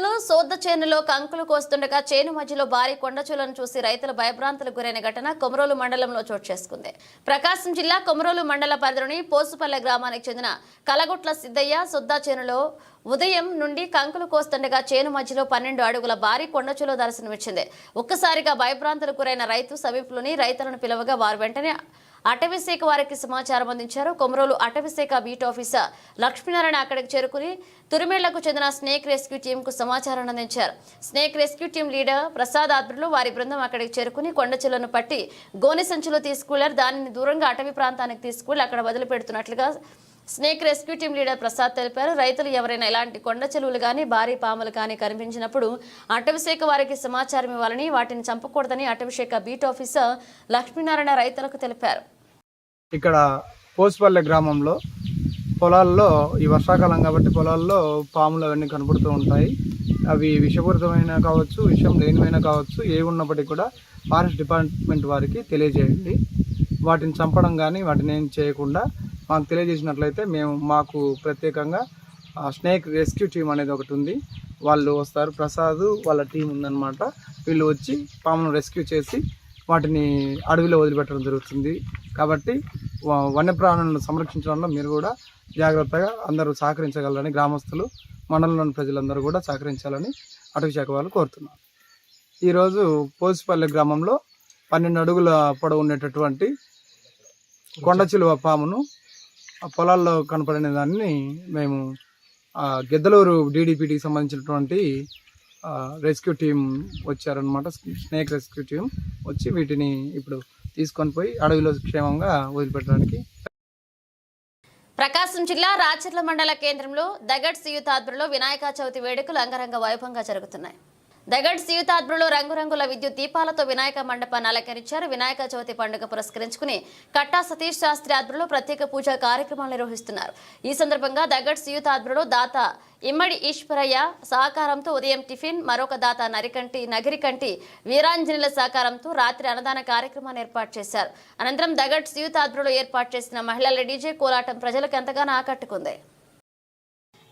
రైతులు సోద్ద చేనులో కంకులు కోస్తుండగా చేను మధ్యలో భారీ కొండచూలను చూసి రైతులు భయభ్రాంతులకు గురైన ఘటన కొమరోలు మండలంలో చోటు చేసుకుంది. ప్రకాశం జిల్లా కొమరోలు మండల పరిధిలోని పోసుపల్లె గ్రామానికి చెందిన కలగుట్ల సిద్దయ్య సొద్దా చేనులో ఉదయం నుండి కంకులు కోస్తుండగా చేను మధ్యలో పన్నెండు అడుగుల భారీ కొండచూలో దర్శనమిచ్చింది. ఒక్కసారిగా భయభ్రాంతులకు గురైన రైతు సమీపంలోని రైతులను పిలవగా వారు వెంటనే అటవీశాఖ వారికి సమాచారం అందించారు. కొమరోలు అటవీశాఖ బీట్ ఆఫీసర్ లక్ష్మీనారాయణ అక్కడికి చేరుకుని తురిమేళ్ళకు చెందిన స్నేక్ రెస్క్యూ టీంకు సమాచారం అందించారు. Snake rescue team leader Prasad ఆధ్వర్యంలో వారి బృందం అక్కడికి చేరుకుని కొండ పట్టి గోనె సంచులు తీసుకువెళ్ళారు. దానిని దూరంగా అటవీ ప్రాంతానికి తీసుకువెళ్ళి అక్కడ వదిలిపెడుతున్నట్లుగా snake rescue team leader Prasad తెలిపారు రైతులు ఎవరైనా ఇలాంటి కొండ చెలువులు కానీ భారీ పాములు కానీ కనిపించినప్పుడు అటవీశాఖ వారికి సమాచారం ఇవ్వాలని వాటిని చంపకూడదని అటవీశాఖ బీట్ ఆఫీసర్ లక్ష్మీనారాయణ రైతులకు తెలిపారు. ఇక్కడ పోసుపల్లె గ్రామంలో పొలాల్లో ఈ వర్షాకాలం కాబట్టి పొలాల్లో పాములు అవన్నీ కనపడుతూ ఉంటాయి. అవి విషపూరితమైన కావచ్చు విషం లేనివైనా కావచ్చు ఏ ఉన్నప్పటికీ కూడా ఫారెస్ట్ డిపార్ట్మెంట్ వారికి తెలియజేయండి. వాటిని చంపడం కానీ వాటిని ఏం చేయకుండా మాకు తెలియజేసినట్లయితే మేము మాకు ప్రత్యేకంగా స్నేక్ రెస్క్యూ టీం అనేది ఒకటి ఉంది. వాళ్ళు వస్తారు. ప్రసాద్ వాళ్ళ టీం ఉందన్నమాట. వీళ్ళు వచ్చి పామును రెస్క్యూ చేసి వాటిని అడవిలో వదిలిపెట్టడం జరుగుతుంది. కాబట్టి వన్యప్రాణులను సంరక్షించడంలో మీరు కూడా జాగ్రత్తగా అందరూ సహకరించగలరని గ్రామస్తులు మండలంలోని ప్రజలందరూ కూడా సహకరించాలని అటవీ శాఖ వాళ్ళు కోరుతున్నారు. ఈరోజు పోసిపల్లి గ్రామంలో పన్నెండు అడుగుల పొడవు ఉండేటటువంటి కొండ చిలువ పామును పొలాల్లో కనపడిన దాన్ని మేము గిద్దలూరు డీడీపీటీకి సంబంధించినటువంటి రెస్క్యూ టీం వచ్చారనమాట స్నేక్ రెస్క్యూ టీం వచ్చి వీటిని ఇప్పుడు తీసుకొని పోయి అడవిలో క్షేమంగా వదిలిపెట్టడానికి ప్రకాశం జిల్లా రాచర్ల మండల కేంద్రంలో దగడ్ సియుత ఆధ్వర్యంలో వినాయక చవితి వేడుకలు అంగరంగ వైభవంగా జరుగుతున్నాయి. దగడ్ సీయుత రంగురంగుల విద్యుత్ దీపాలతో వినాయక మండపాన్ని అలంకరించారు. వినాయక చవితి పండుగ పురస్కరించుకుని కట్టా సతీష్ శాస్త్రి ఆధ్వర్యంలో ప్రత్యేక పూజా కార్యక్రమాలు నిర్వహిస్తున్నారు. ఈ సందర్భంగా దగడ్ సీయుత దాత ఇమ్మడి ఈశ్వరయ్య సహకారంతో ఉదయం టిఫిన్ మరొక దాత నరికంటి నగిరికంటి వీరాంజనుల సహకారంతో రాత్రి అన్నదాన కార్యక్రమాన్ని ఏర్పాటు చేశారు. అనంతరం దగడ్ సీయుత ఏర్పాటు చేసిన మహిళల డీజే కోలాటం ప్రజలకు ఎంతగానో ఆకట్టుకుంది.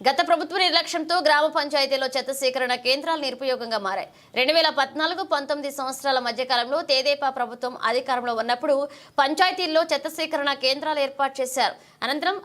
గత ప్రభుత్వ నిర్లక్ష్యంతో గ్రామ పంచాయతీలో చెత్త సేకరణ కేంద్రాలు నిరుపయోగంగా మారాయి. రెండు వేల పద్నాలుగు పంతొమ్మిది సంవత్సరాల మధ్య కాలంలో తేదేపా ప్రభుత్వం అధికారంలో ఉన్నప్పుడు పంచాయతీల్లో చెత్త సేకరణ కేంద్రాలు ఏర్పాటు చేశారు. అనంతరం